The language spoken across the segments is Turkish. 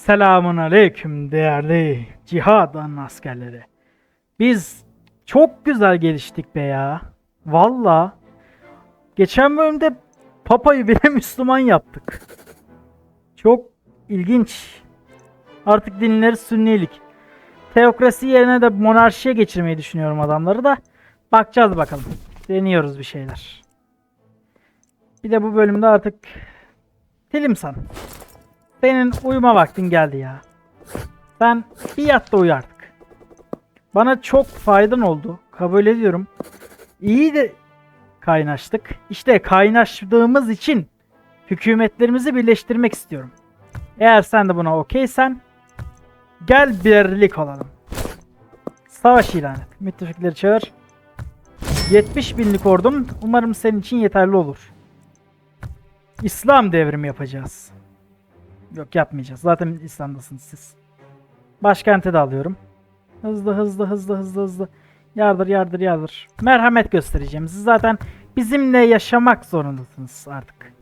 Selamun aleyküm değerli cihadan askerleri. Biz çok güzel geliştik be ya. Valla. Geçen bölümde Papa'yı bile Müslüman yaptık. Çok ilginç. Artık dinleri sünnilik. Teokrasi yerine de monarşiye geçirmeyi düşünüyorum adamları da. Bakacağız bakalım. Deniyoruz bir şeyler. Bir de bu bölümde artık Tilimsan. Senin uyuma vaktin geldi ya. Sen bir yat da uyu artık. Bana çok faydan oldu. Kabul ediyorum. İyi de kaynaştık. İşte kaynaştığımız için hükümetlerimizi birleştirmek istiyorum. Eğer sen de buna okeysen gel birlik olalım. Savaş ilan et. Müttefikleri çağır. 70 binlik ordum umarım senin için yeterli olur. İslam devrimi yapacağız. Yok yapmayacağız. Zaten İslam'dasınız siz. Başkente de alıyorum. Hızlı hızlı hızlı hızlı hızlı. Yardır yardır yardır. Merhamet göstereceğim. Siz zaten bizimle yaşamak zorundasınız artık.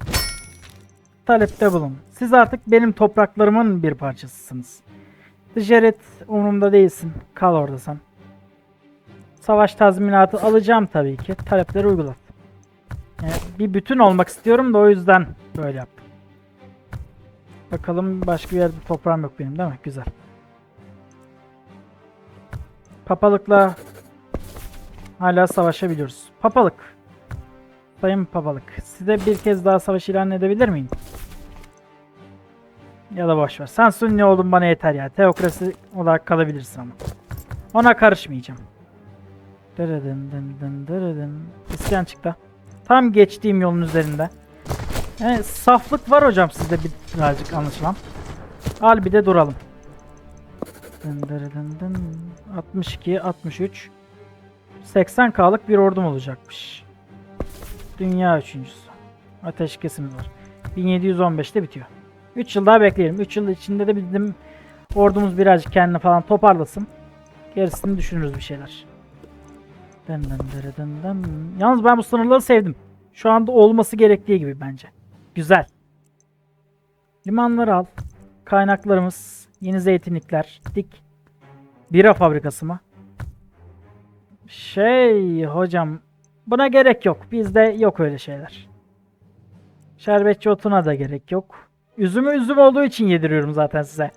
Talepte bulun. Siz artık benim topraklarımın bir parçasısınız. Ticaret umurumda değilsin. Kal orada sen. Savaş tazminatı alacağım tabii ki. Talepleri uygulat. Yani bir bütün olmak istiyorum da o yüzden böyle yaptım. Bakalım başka bir yerde toprağım yok benim değil mi? Güzel. Papalıkla hala savaşabiliyoruz. Papalık. Sayın Papalık. Size bir kez daha savaş ilan edebilir miyim? Ya da boş ver. Sen Sünni oldun bana yeter ya. Teokrasi olarak kalabilirsin ama. Ona karışmayacağım. Dırıdın dın dın dırıdın. İsyan çıktı. Tam geçtiğim yolun üzerinde. Yani saflık var hocam sizde bir- birazcık anlaşılan. Al bir de duralım. Dın dırı dın dın. 62, 63. 80k'lık bir ordum olacakmış. Dünya üçüncüsü. Ateşkesimiz var. 1715'te bitiyor. 3 yıl daha bekleyelim. 3 yıl içinde de bizim ordumuz birazcık kendini falan toparlasın. Gerisini düşünürüz bir şeyler. Yalnız ben bu sınırları sevdim. Şu anda olması gerektiği gibi bence. Güzel. Limanları al. Kaynaklarımız, yeni zeytinlikler, dik. Bira fabrikası mı? Şey hocam, buna gerek yok. Bizde yok öyle şeyler. Şerbetçi otuna da gerek yok. Üzümü üzüm olduğu için yediriyorum zaten size.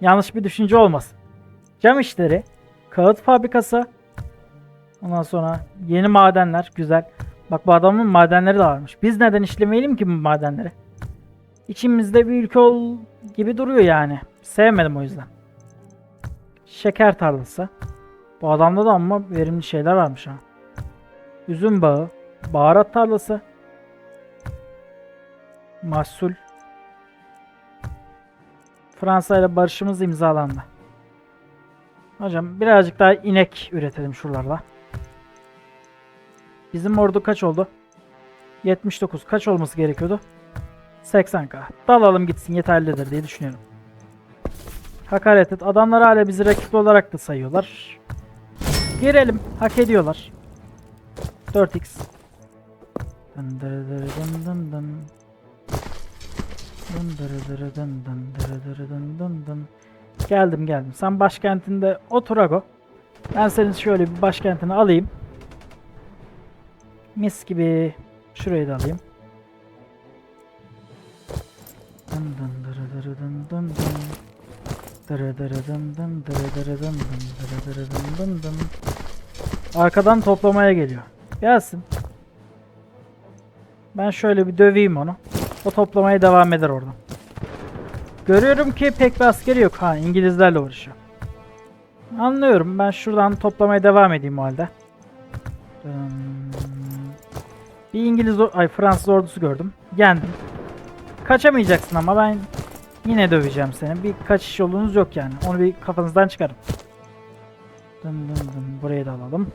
Yanlış bir düşünce olmasın. Cam işleri, kağıt fabrikası, ondan sonra yeni madenler, güzel. Bak bu adamın madenleri de varmış. Biz neden işlemeyelim ki bu madenleri? İçimizde bir ülke ol gibi duruyor yani. Sevmedim o yüzden. Şeker tarlası. Bu adamda da ama verimli şeyler varmış ha. Üzüm bağı. Baharat tarlası. Mahsul. Fransa ile barışımız imzalandı. Hocam birazcık daha inek üretelim şuralarda. Bizim ordu kaç oldu? 79. Kaç olması gerekiyordu? 80k. Dalalım gitsin yeterlidir diye düşünüyorum. Hakaret et. Adamlar hala bizi rakip olarak da sayıyorlar. Girelim. Hak ediyorlar. 4x. Dın dırı dırı dın dın dın. Geldim geldim. Sen başkentinde otur Ago. Ben senin şöyle bir başkentini alayım. Mis gibi. Şurayı da alayım. Dın dın dırı dırı dın dın dın. Arkadan toplamaya geliyor. Gelsin. Ben şöyle bir döveyim onu. O toplamaya devam eder oradan. Görüyorum ki pek bir askeri yok. Ha İngilizlerle uğraşıyor. Anlıyorum. Ben şuradan toplamaya devam edeyim o halde. Dın. Bir İngiliz, ay Fransız ordusu gördüm. Yendim. Kaçamayacaksın ama ben yine döveceğim seni. Bir kaçış yolunuz yok yani. Onu bir kafanızdan çıkarın. Dın dın dın. Burayı da alalım.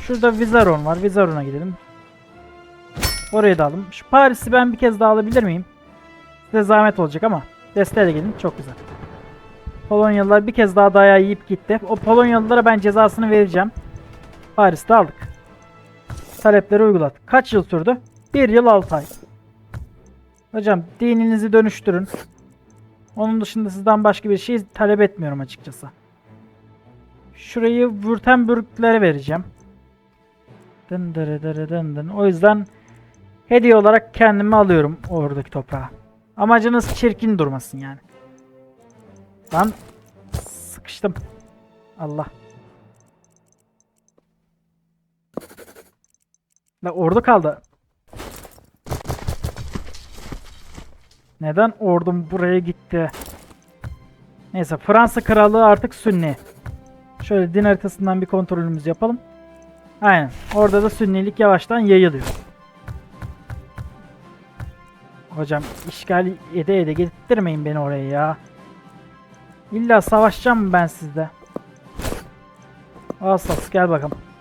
Şurada Vizaron var. Vizaron'a gidelim. Orayı da alalım. Şu Paris'i ben bir kez daha alabilir miyim? Size zahmet olacak ama. Desteğe de gelin. Çok güzel. Polonyalılar bir kez daha dayağı yiyip gitti. O Polonyalılara ben cezasını vereceğim. Paris'te aldık. Talepleri uyguladık. Kaç yıl sürdü? 1 yıl 6 ay. Hocam dininizi dönüştürün. Onun dışında sizden başka bir şey talep etmiyorum açıkçası. Şurayı Württemberglere vereceğim. Dın dırı dırı dın dın. O yüzden hediye olarak kendime alıyorum oradaki toprağı. Amacınız çirkin durmasın yani. Lan sıkıştım. Allah. La ordu kaldı. Neden ordum buraya gitti? Neyse Fransa krallığı artık Sünni. Şöyle din haritasından bir kontrolümüzü yapalım. Aynen. Orada da Sünnilik yavaştan yayılıyor. Hocam işgal ede ede getirmeyin beni oraya ya. İlla savaşacağım ben sizde? Asas gel bakalım.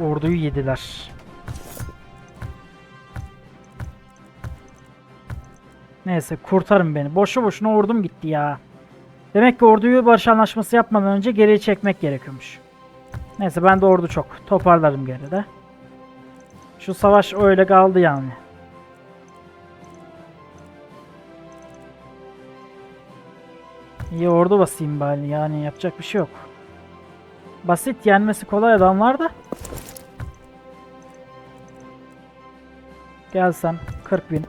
Orduyu yediler. Neyse kurtarın beni. Boşu boşuna ordum gitti ya. Demek ki orduyu barış anlaşması yapmadan önce geriye çekmek gerekiyormuş. Neyse ben de ordu çok. Toparlarım geride. Şu savaş öyle kaldı yani. İyi ordu basayım bari yani yapacak bir şey yok. Basit yenmesi kolay adamlar da. Gelsem 40 bin.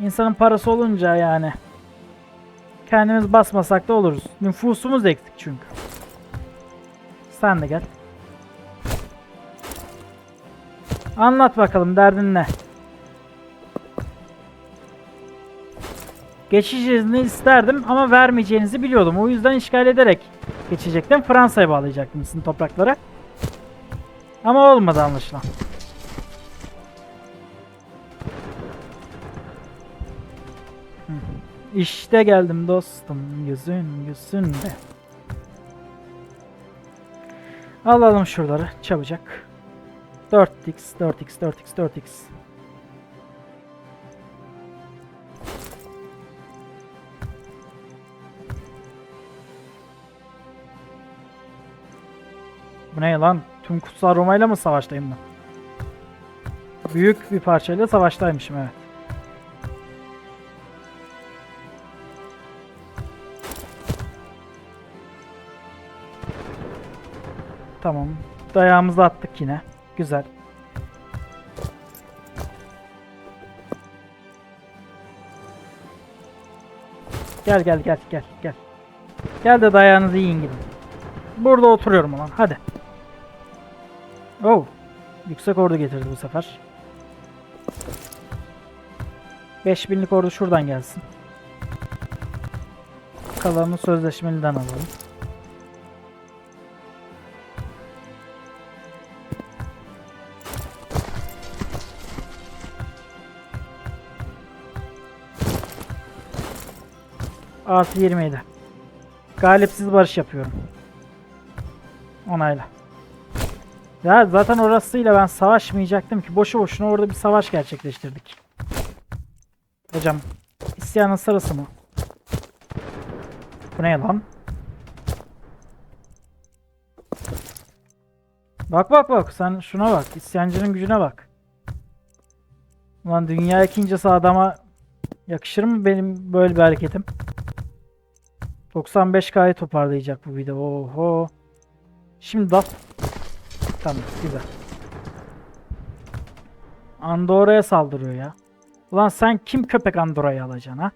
İnsanın parası olunca yani. Kendimiz basmasak da oluruz. Nüfusumuz eksik çünkü. Sen de gel. Anlat bakalım derdin ne? Geçiş izni isterdim ama vermeyeceğinizi biliyordum. O yüzden işgal ederek geçecektim. Fransa'ya bağlayacaktım sizin topraklara. Ama olmadı anlaşılan. İşte geldim dostum yüzün yüzünde. Alalım şuraları çabucak. 4x 4x 4x 4x. Bu ne lan? Tüm Kutsal Roma'yla mı savaştayım ben? Büyük bir parçayla savaştaymışım evet. Tamam. Dayağımızı attık yine. Güzel. Gel gel gel gel gel. Gel de dayağınızı yiyin gidin. Burada oturuyorum ulan hadi. Oh. Yüksek ordu getirdi bu sefer. 5000'lik ordu şuradan gelsin. Kalanını sözleşmeliden alalım. Artı 27. Galipsiz barış yapıyorum. Onayla. Ya zaten orasıyla ben savaşmayacaktım ki. Boşu boşuna orada bir savaş gerçekleştirdik. Hocam isyanın sırası mı? Bu ne lan? Bak bak bak sen şuna bak. İsyancının gücüne bak. Ulan dünya ikincisi adama yakışır mı benim böyle bir hareketim? 95K'yı toparlayacak bu video. Oho. Şimdi da Tamam güzel. Andorra'ya saldırıyor ya. Ulan sen kim köpek Andorra'yı alacaksın ha?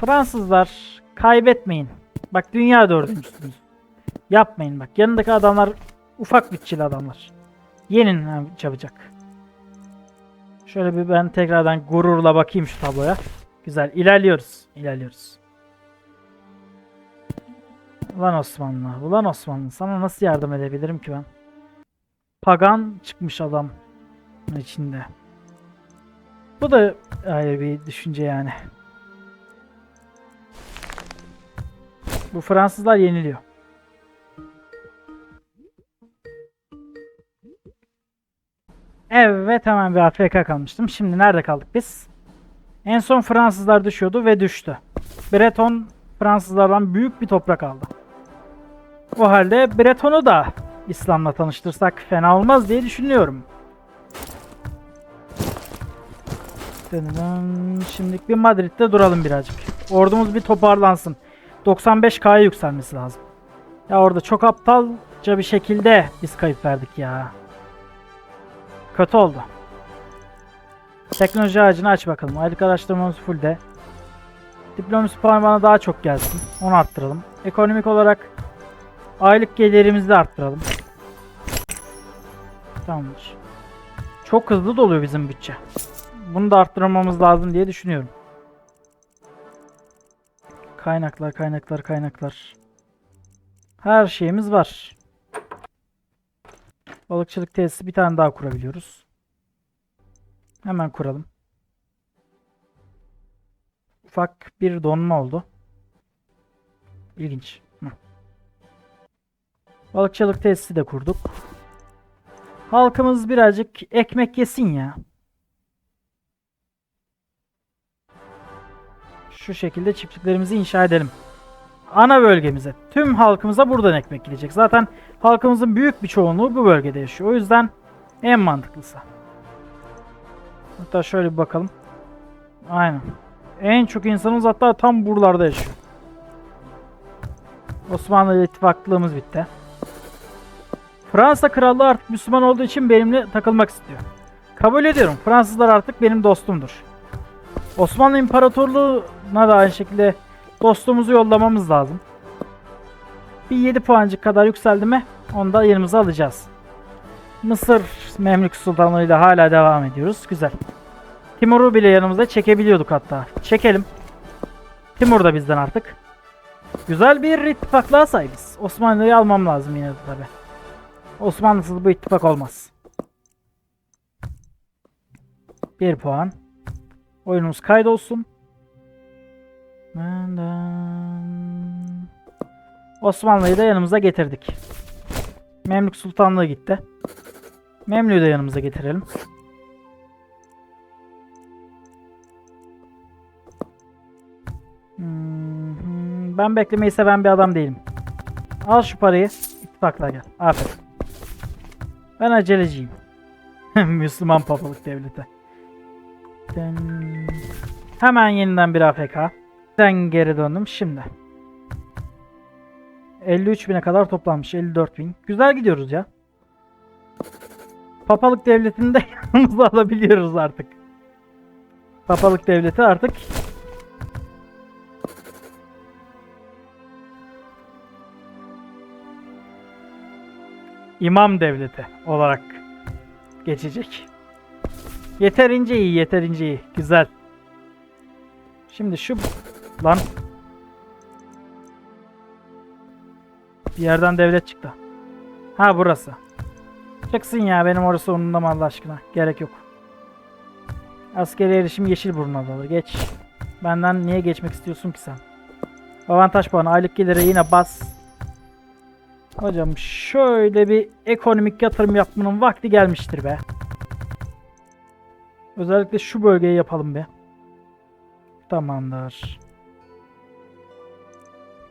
Fransızlar kaybetmeyin. Bak dünya dördüncüsünüz. Yapmayın bak. Yanındaki adamlar ufak bütçeli adamlar. Yenin çabucak. Şöyle bir ben tekrardan gururla bakayım şu tabloya. Güzel. ilerliyoruz. İlerliyoruz. Ulan Osmanlı. Ulan Osmanlı. Sana nasıl yardım edebilirim ki ben? Pagan çıkmış adam içinde. Bu da ayrı bir düşünce yani. Bu Fransızlar yeniliyor. Evet hemen bir AFK kalmıştım. Şimdi nerede kaldık biz? En son Fransızlar düşüyordu ve düştü. Breton Fransızlardan büyük bir toprak aldı. O halde Breton'u da İslam'la tanıştırsak fena olmaz diye düşünüyorum. Şimdilik bir Madrid'de duralım birazcık. Ordumuz bir toparlansın. 95K'ya yükselmesi lazım. Ya orada çok aptalca bir şekilde biz kayıp verdik ya. Kötü oldu. Teknoloji ağacını aç bakalım. Aylık araştırmamız full de. Diplomasi puanı bana daha çok gelsin. Onu arttıralım. Ekonomik olarak aylık gelirimizi arttıralım. Tamamdır. Çok hızlı doluyor bizim bütçe. Bunu da arttırmamız lazım diye düşünüyorum. Kaynaklar, kaynaklar, kaynaklar. Her şeyimiz var. Balıkçılık tesisi bir tane daha kurabiliyoruz. Hemen kuralım. Ufak bir donma oldu. İlginç. Hı. Balıkçılık tesisi de kurduk. Halkımız birazcık ekmek yesin ya. Şu şekilde çiftliklerimizi inşa edelim. Ana bölgemize, tüm halkımıza buradan ekmek gidecek. Zaten halkımızın büyük bir çoğunluğu bu bölgede yaşıyor. O yüzden en mantıklısı. Hatta şöyle bir bakalım. Aynen. En çok insanımız hatta tam buralarda yaşıyor. Osmanlı ile ittifaklığımız bitti. Fransa krallığı artık Müslüman olduğu için benimle takılmak istiyor. Kabul ediyorum. Fransızlar artık benim dostumdur. Osmanlı İmparatorluğu'na da aynı şekilde dostumuzu yollamamız lazım. Bir 7 puancık kadar yükseldi mi onu da yerimize alacağız. Mısır Memlük Sultanlığı ile hala devam ediyoruz. Güzel. Timur'u bile yanımızda çekebiliyorduk hatta. Çekelim. Timur da bizden artık. Güzel bir ittifaklığa sahibiz. Osmanlı'yı almam lazım yine de tabi. Osmanlısız bu ittifak olmaz. 1 puan. Oyunumuz kaydolsun. Osmanlı'yı da yanımıza getirdik. Memlük Sultanlığı gitti. Memlü'yü de yanımıza getirelim. Hmm, Ben beklemeyi seven bir adam değilim. Al şu parayı. İttifakla gel. Aferin. Ben aceleciyim. Müslüman papalık devleti. Dın. Hemen yeniden bir AFK. Ben geri döndüm şimdi. 53 bine kadar toplanmış. 54 bin. Güzel gidiyoruz ya. Papalık devletini de yanımıza alabiliyoruz artık. Papalık devleti artık İmam devleti olarak geçecek. Yeterince iyi, yeterince iyi. Güzel. Şimdi şu lan bir yerden devlet çıktı. Ha burası. Çıksın ya benim orası onunla mı Allah aşkına? Gerek yok. Askeri erişim Yeşilburnu'na alır. Geç. Benden niye geçmek istiyorsun ki sen? Avantaj puanı aylık gelire yine bas. Hocam şöyle bir ekonomik yatırım yapmanın vakti gelmiştir be. Özellikle şu bölgeyi yapalım be. Tamamdır.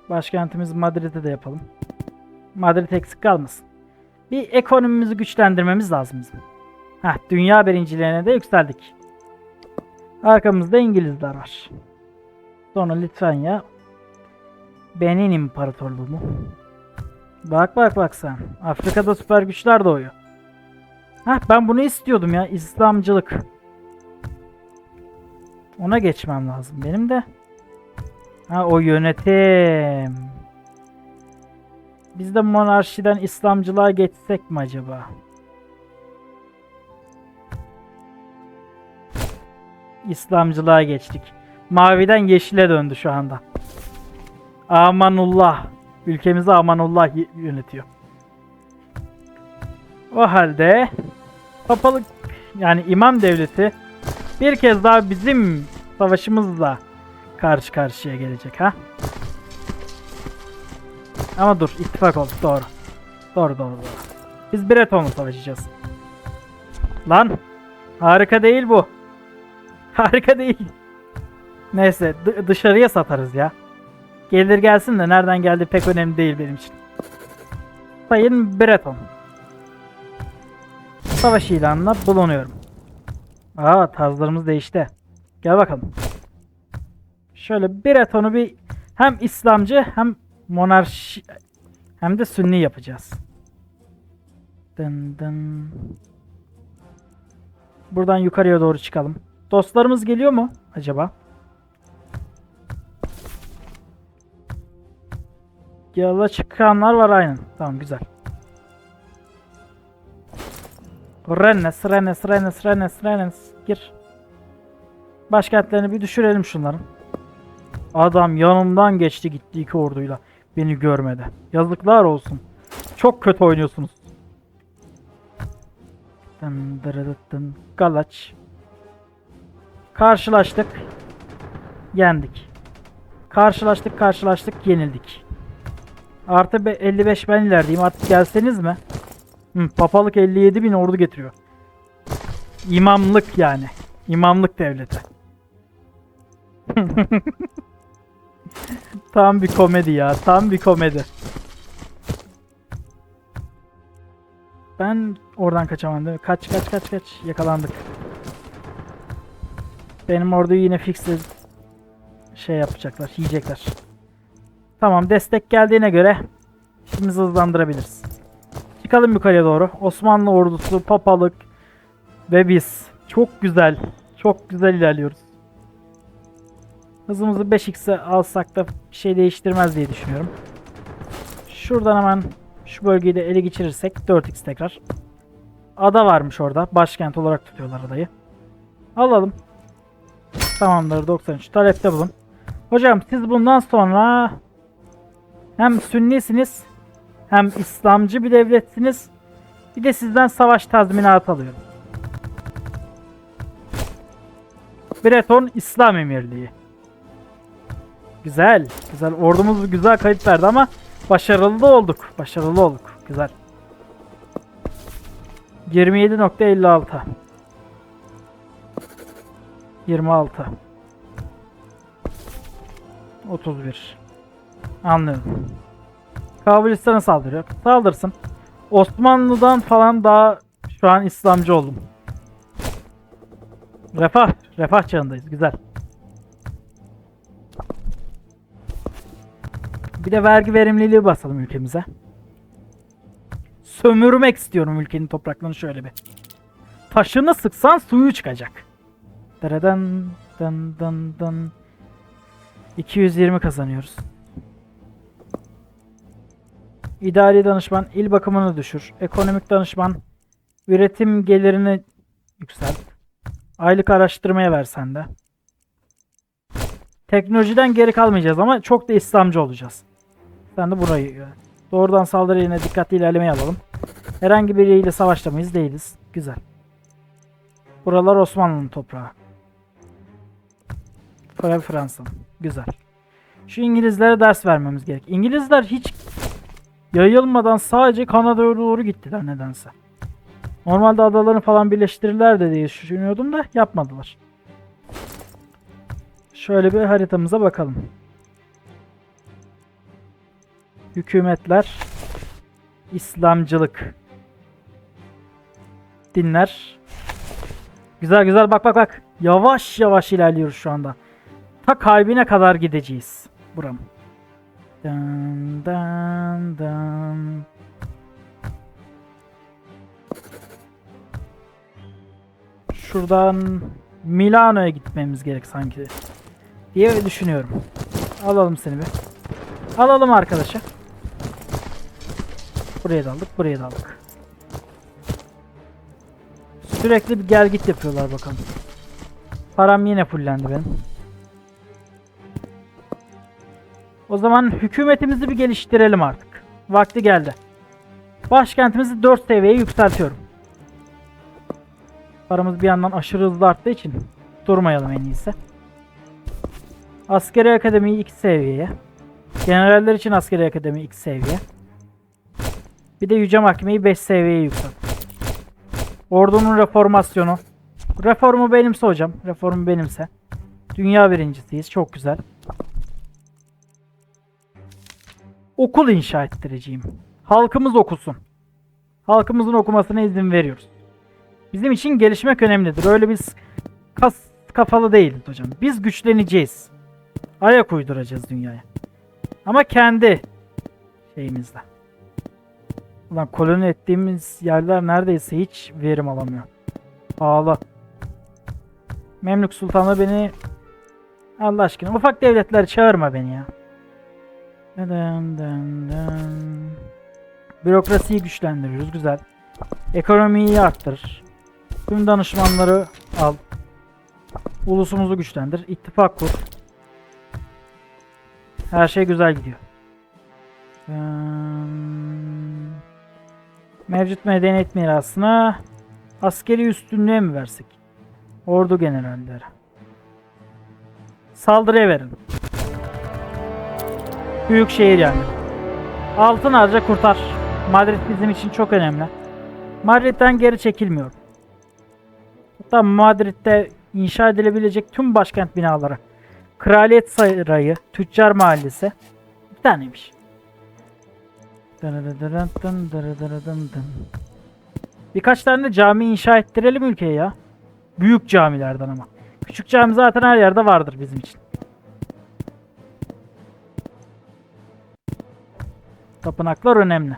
Başkentimiz Madrid'e de yapalım. Madrid eksik kalmasın. Bir ekonomimizi güçlendirmemiz lazım bizim. Heh, dünya birinciliğine de yükseldik. Arkamızda İngilizler var. Sonra Litvanya. Benin İmparatorluğu mu? Bak bak bak sen. Afrika'da süper güçler doğuyor. Heh, ben bunu istiyordum ya. İslamcılık. Ona geçmem lazım benim de. Ha o yönetim. Biz de monarşiden İslamcılığa geçsek mi acaba? İslamcılığa geçtik. Maviden yeşile döndü şu anda. Amanullah. Ülkemizi Amanullah yönetiyor. O halde papalık yani imam devleti bir kez daha bizim savaşımızla karşı karşıya gelecek ha. Ama dur ittifak oldu doğru. Doğru doğru doğru. Biz Breton'la savaşacağız. Lan harika değil bu. Harika değil. Neyse dı- dışarıya satarız ya. Gelir gelsin de nereden geldi pek önemli değil benim için. Sayın Breton. Savaş ilanına bulunuyorum. Aa tarzlarımız değişti. Gel bakalım. Şöyle Breton'u bir hem İslamcı hem monarşi hem de Sünni yapacağız. Dın dın. Buradan yukarıya doğru çıkalım. Dostlarımız geliyor mu acaba? Yola çıkanlar var aynen. Tamam güzel. Rennes, Rennes, Rennes, Rennes, Rennes. Gir. Başkentlerini bir düşürelim şunların. Adam yanımdan geçti gitti iki orduyla. Beni görmedi. Yazıklar olsun. Çok kötü oynuyorsunuz. Dın dırıdıt dın. Galaç. Karşılaştık. Yendik. Karşılaştık, karşılaştık, yenildik. Artı be- 55 ben ilerideyim. Artık gelseniz mi? Hı, papalık 57 bin ordu getiriyor. İmamlık yani. İmamlık devleti. tam bir komedi ya. Tam bir komedi. Ben oradan kaçamam değil mi? Kaç kaç kaç kaç. Yakalandık. Benim orduyu yine fixle şey yapacaklar. Yiyecekler. Tamam destek geldiğine göre işimizi hızlandırabiliriz. Çıkalım yukarıya doğru. Osmanlı ordusu, papalık ve biz. Çok güzel. Çok güzel ilerliyoruz. Hızımızı 5x'e alsak da bir şey değiştirmez diye düşünüyorum. Şuradan hemen şu bölgeyi de ele geçirirsek 4x tekrar. Ada varmış orada. Başkent olarak tutuyorlar adayı. Alalım. Tamamdır 93. Talepte bulun. Hocam siz bundan sonra hem sünnisiniz hem İslamcı bir devletsiniz. Bir de sizden savaş tazminatı alıyorum. Breton İslam Emirliği. Güzel. Güzel. Ordumuz güzel kayıt verdi ama başarılı da olduk. Başarılı olduk. Güzel. 27.56 26 31 Anlıyorum. Kabulistan'a saldırıyor. Saldırsın. Osmanlı'dan falan daha şu an İslamcı oldum. Refah. Refah çağındayız. Güzel. Bir de vergi verimliliği basalım ülkemize. Sömürmek istiyorum ülkenin topraklarını şöyle bir. Taşını sıksan suyu çıkacak. Daradan dın dın dın. 220 kazanıyoruz. İdari danışman il bakımını düşür. Ekonomik danışman üretim gelirini yükselt. Aylık araştırmaya ver sen de. Teknolojiden geri kalmayacağız ama çok da İslamcı olacağız. Sen de burayı doğrudan saldırı yine dikkatli ilerlemeyi alalım. Herhangi biriyle savaşta mıyız? Değiliz. Güzel. Buralar Osmanlı'nın toprağı. Fra- Fransa'nın. Güzel. Şu İngilizlere ders vermemiz gerek. İngilizler hiç yayılmadan sadece Kanada'ya doğru gittiler nedense. Normalde adalarını falan birleştirirler de diye düşünüyordum da yapmadılar. Şöyle bir haritamıza bakalım. Hükümetler, İslamcılık, dinler. Güzel güzel bak bak bak. Yavaş yavaş ilerliyoruz şu anda. Ta kalbine kadar gideceğiz. Buram. Dın dın dın. Şuradan Milano'ya gitmemiz gerek sanki diye düşünüyorum. Alalım seni bir. Alalım arkadaşı. Buraya da aldık, buraya da aldık. Sürekli bir gel git yapıyorlar bakalım. Param yine fullendi benim. O zaman hükümetimizi bir geliştirelim artık. Vakti geldi. Başkentimizi 4 seviyeye yükseltiyorum. Paramız bir yandan aşırı hızlı arttığı için durmayalım en iyisi. Askeri akademiyi 2 seviyeye. Generaller için askeri akademi 2 seviye. Bir de yüce mahkemeyi 5 seviyeye yükselt. Ordunun reformasyonu. Reformu benimse hocam. Reformu benimse. Dünya birincisiyiz. Çok güzel. Okul inşa ettireceğim. Halkımız okusun. Halkımızın okumasına izin veriyoruz. Bizim için gelişmek önemlidir. Öyle biz kas kafalı değiliz hocam. Biz güçleneceğiz. Ayak uyduracağız dünyaya. Ama kendi şeyimizle. Ulan koloni ettiğimiz yerler neredeyse hiç verim alamıyor. Ağla. Memlük Sultan'la beni Allah aşkına ufak devletler çağırma beni ya. Dın dın dın. Bürokrasiyi güçlendiriyoruz. Güzel. Ekonomiyi arttırır. Tüm danışmanları al. Ulusumuzu güçlendir. İttifak kur. Her şey güzel gidiyor. Hmm. Mevcut medeniyet mirasına askeri üstünlüğe mi versek? Ordu generalleri. Saldırıya verin. Büyük şehir yani. Altın harca kurtar. Madrid bizim için çok önemli. Madrid'den geri çekilmiyorum. Hatta Madrid'de inşa edilebilecek tüm başkent binaları. Kraliyet Sarayı, Tüccar Mahallesi. Bir taneymiş. Birkaç tane de cami inşa ettirelim ülkeye ya. Büyük camilerden ama. Küçük cami zaten her yerde vardır bizim için. Tapınaklar önemli.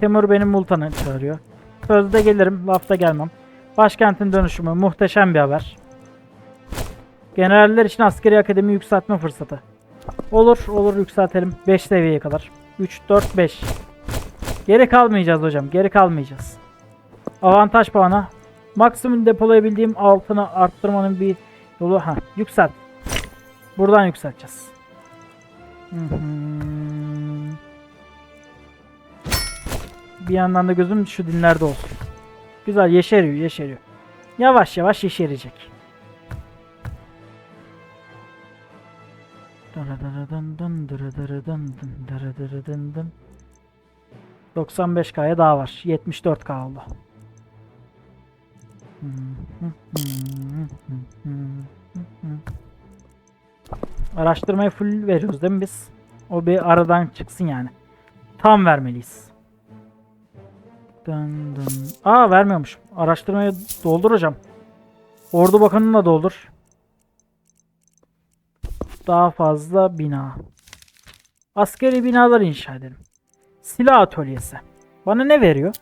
Timur benim Multan'ı çağırıyor. Sözde gelirim, lafta gelmem. Başkentin dönüşümü muhteşem bir haber. Generaller için askeri akademi yükseltme fırsatı. Olur, olur yükseltelim. 5 seviyeye kadar. 3, 4, 5. Geri kalmayacağız hocam, geri kalmayacağız. Avantaj puanı. Maksimum depolayabildiğim altını arttırmanın bir yolu. Ha, yükselt. Buradan yükselteceğiz. Bir yandan da gözüm şu dinlerde olsun. Güzel yeşeriyor yeşeriyor. Yavaş yavaş yeşerecek. 95K'ya daha var. 74K oldu. Araştırmayı full veriyoruz değil mi biz? O bir aradan çıksın yani. Tam vermeliyiz. Dın dın. Aa vermiyormuş. Araştırmayı doldur hocam. Ordu Bakanı'nı da doldur. Daha fazla bina. Askeri binalar inşa edelim. Silah atölyesi. Bana ne veriyor?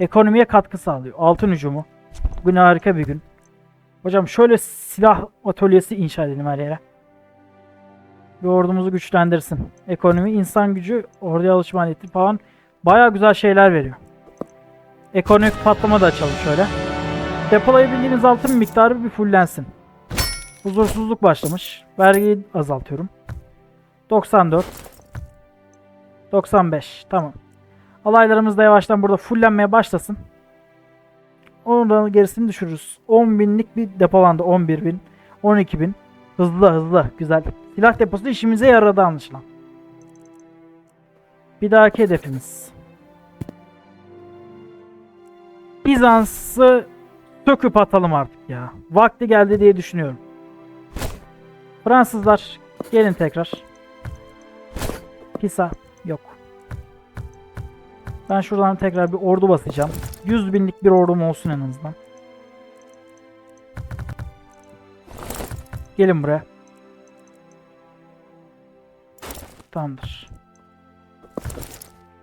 Ekonomiye katkı sağlıyor. Altın hücumu. Bugün harika bir gün. Hocam şöyle silah atölyesi inşa edelim her yere. Bir ordumuzu güçlendirsin. Ekonomi, insan gücü, orduya alışma maliyeti falan baya güzel şeyler veriyor. Ekonomik patlama da açalım şöyle. Depolayabildiğiniz altın miktarı bir fullensin. Huzursuzluk başlamış. Vergiyi azaltıyorum. 94. 95. Tamam. Alaylarımız da yavaştan burada fullenmeye başlasın. Ondan gerisini düşürürüz. 10 binlik bir depolandı. 11 bin. 12 bin. Hızlı hızlı. Güzel. Silah deposu işimize yaradı anlaşılan. Bir dahaki hedefimiz. Bizans'ı söküp atalım artık ya. Vakti geldi diye düşünüyorum. Fransızlar gelin tekrar. Pisa yok. Ben şuradan tekrar bir ordu basacağım. 100 binlik bir ordum olsun en azından. Gelin buraya. Tamamdır.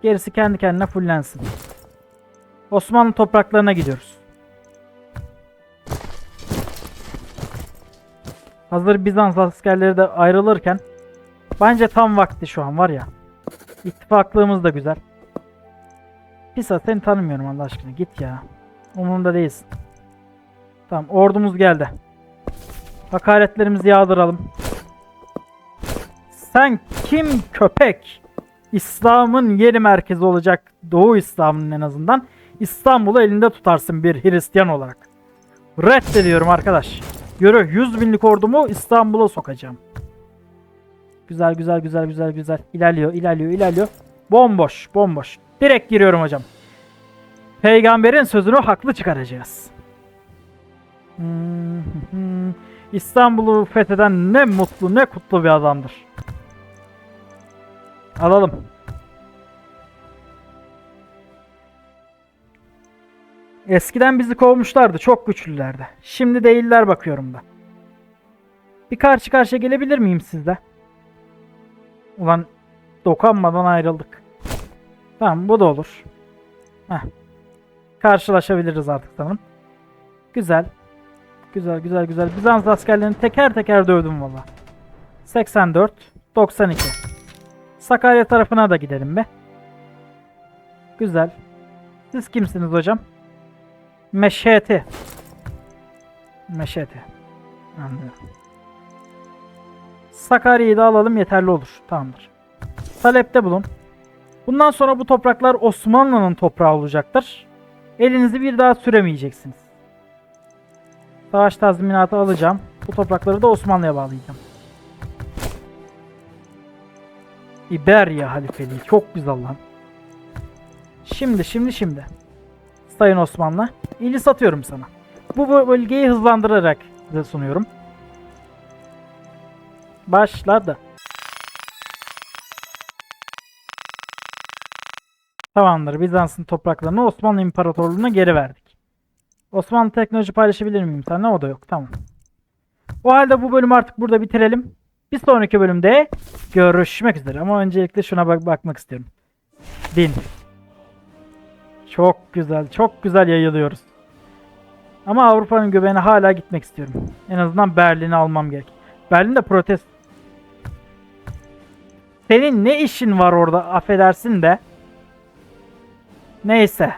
Gerisi kendi kendine fullensin. Osmanlı topraklarına gidiyoruz. Hazır Bizans askerleri de ayrılırken bence tam vakti şu an var ya. İttifaklığımız da güzel. Pisa seni tanımıyorum Allah aşkına git ya. Umurumda değilsin. Tamam ordumuz geldi. Hakaretlerimizi yağdıralım. Sen kim köpek? İslam'ın yeni merkezi olacak Doğu İslam'ın en azından. İstanbul'u elinde tutarsın bir Hristiyan olarak. Reddediyorum arkadaş. Yürü 100 binlik ordumu İstanbul'a sokacağım. Güzel güzel güzel güzel güzel. İlerliyor ilerliyor ilerliyor. Bomboş bomboş. Direkt giriyorum hocam. Peygamberin sözünü haklı çıkaracağız. Hmm. İstanbul'u fetheden ne mutlu ne kutlu bir adamdır. Alalım. Eskiden bizi kovmuşlardı. Çok güçlülerdi. Şimdi değiller bakıyorum da. Bir karşı karşıya gelebilir miyim sizle? Ulan dokanmadan ayrıldık. Tamam bu da olur. Heh. Karşılaşabiliriz artık sanırım. Güzel. Güzel güzel güzel. Bizans askerlerini teker teker dövdüm valla. 84, 92. Sakarya tarafına da gidelim be. Güzel. Siz kimsiniz hocam? Meşheti. Meşheti. Anlıyorum. Sakarya'yı da alalım yeterli olur. Tamamdır. Talepte bulun. Bundan sonra bu topraklar Osmanlı'nın toprağı olacaktır. Elinizi bir daha süremeyeceksiniz. Savaş tazminatı alacağım. Bu toprakları da Osmanlı'ya bağlayacağım. İberya halifeliği. Çok güzel lan. Şimdi şimdi şimdi. Sayın Osmanlı. İli satıyorum sana. Bu bölgeyi hızlandırarak size sunuyorum. Başladı. Tamamdır. Bizans'ın topraklarını Osmanlı İmparatorluğu'na geri verdik. Osmanlı teknoloji paylaşabilir miyim seninle? O da yok. Tamam. O halde bu bölümü artık burada bitirelim. Bir sonraki bölümde görüşmek üzere. Ama öncelikle şuna bak bakmak istiyorum. Din. Çok güzel. Çok güzel yayılıyoruz. Ama Avrupa'nın göbeğine hala gitmek istiyorum. En azından Berlin'i almam gerek. Berlin de protest. Senin ne işin var orada affedersin de. Neyse.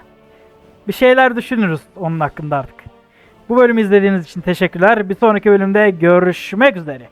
Bir şeyler düşünürüz onun hakkında artık. Bu bölümü izlediğiniz için teşekkürler. Bir sonraki bölümde görüşmek üzere.